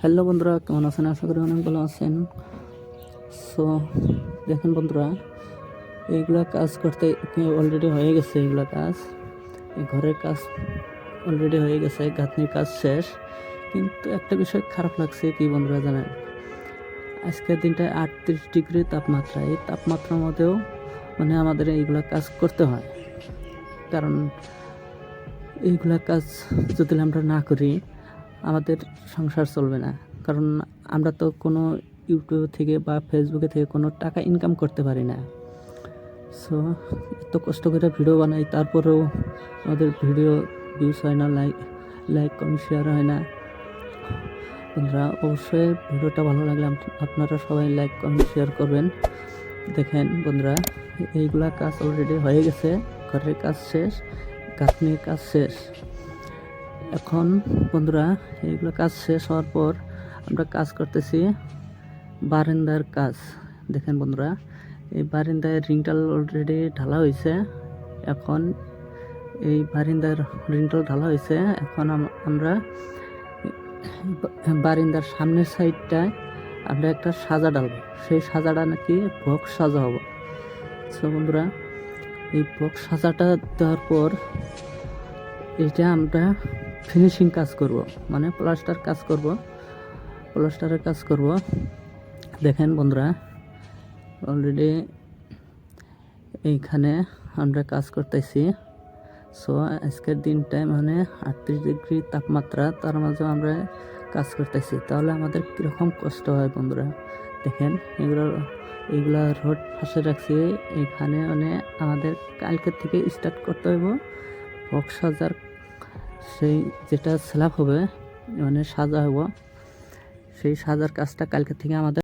Hello বন্ধুরা, কেমন আছেন? আশা করি অনেক ভালো আছেন। সো দেখেন বন্ধুরা, এইগুলা কাজ করতে অলরেডি হয়ে গেছে এইগুলা কাজ। এই ঘরের কাজ অলরেডি হয়ে গেছে, গাঁথনির কাজ শেষ। কিন্তু একটা বিষয় খারাপ লাগছে, কি বন্ধুরা জানেন? আজকের দিনটায় আটত্রিশ ডিগ্রি তাপমাত্রা। এই তাপমাত্রার মধ্যেও মানে আমাদের এইগুলা কাজ করতে হয়। কারণ এইগুলা কাজ যদি আমরা না করি আমাদের সংসার চলবে না। কারণ আমরা তো কোনো ইউটিউব থেকে বা ফেসবুকে থেকে কোনো টাকা ইনকাম করতে পারি না। সো এত কষ্ট করে ভিডিও বানাই, তারপরেও আমাদের ভিডিও ভিউজ হয় না লাইক লাইক কমেন্ট শেয়ার হয় না। বন্ধুরা, অবশ্যই ভিডিওটা ভালো লাগলে আপনারা সবাই লাইক কমেন্ট শেয়ার করবেন। দেখেন বন্ধুরা, এইগুলা কাজ অলরেডি হয়ে গেছে, ঘরের কাজ শেষ, গাঁথনির কাজ শেষ। এখন বন্ধুরা এইগুলো কাজ শেষ হওয়ার পর আমরা কাজ করতেছি বারান্দার কাজ। দেখেন বন্ধুরা, এই বারিন্দায় রিংটাল অলরেডি ঢালা হয়েছে। এখন এই বারিন্দার রিংটাল ঢালা হয়েছে। এখন আম- আমরা বারিন্দার সামনের সাইডটায় আমরা একটা সাজা ডালবো সেই সাজাটা নাকি বক্স সাজা হবে। সো বন্ধুরা, এই বক্স সাজাটা দেওয়ার পর এটা আমরা ফিনিশিং কাজ করব মানে প্লাস্টার কাজ করব প্লাস্টারের কাজ করব। দেখেন বন্ধুরা অলরেডি এইখানে আমরা কাজ করতেছি। সো আজকের দিনটায় মানে আটত্রিশ ডিগ্রি তাপমাত্রা, তার মাঝে আমরা কাজ করতেছি। তাহলে আমাদের কীরকম কষ্ট হয় বন্ধুরা? দেখেন, এগুলো এইগুলা রোড ফাঁসে রাখছি, এখানে মানে আমাদের কালকের থেকে স্টার্ট করতে হইব। বক্স সাজার সেই যেটা স্ল্যাব হবে মানে সাজা হব সেই সাজার কাজটা কালকে থেকে আমাদের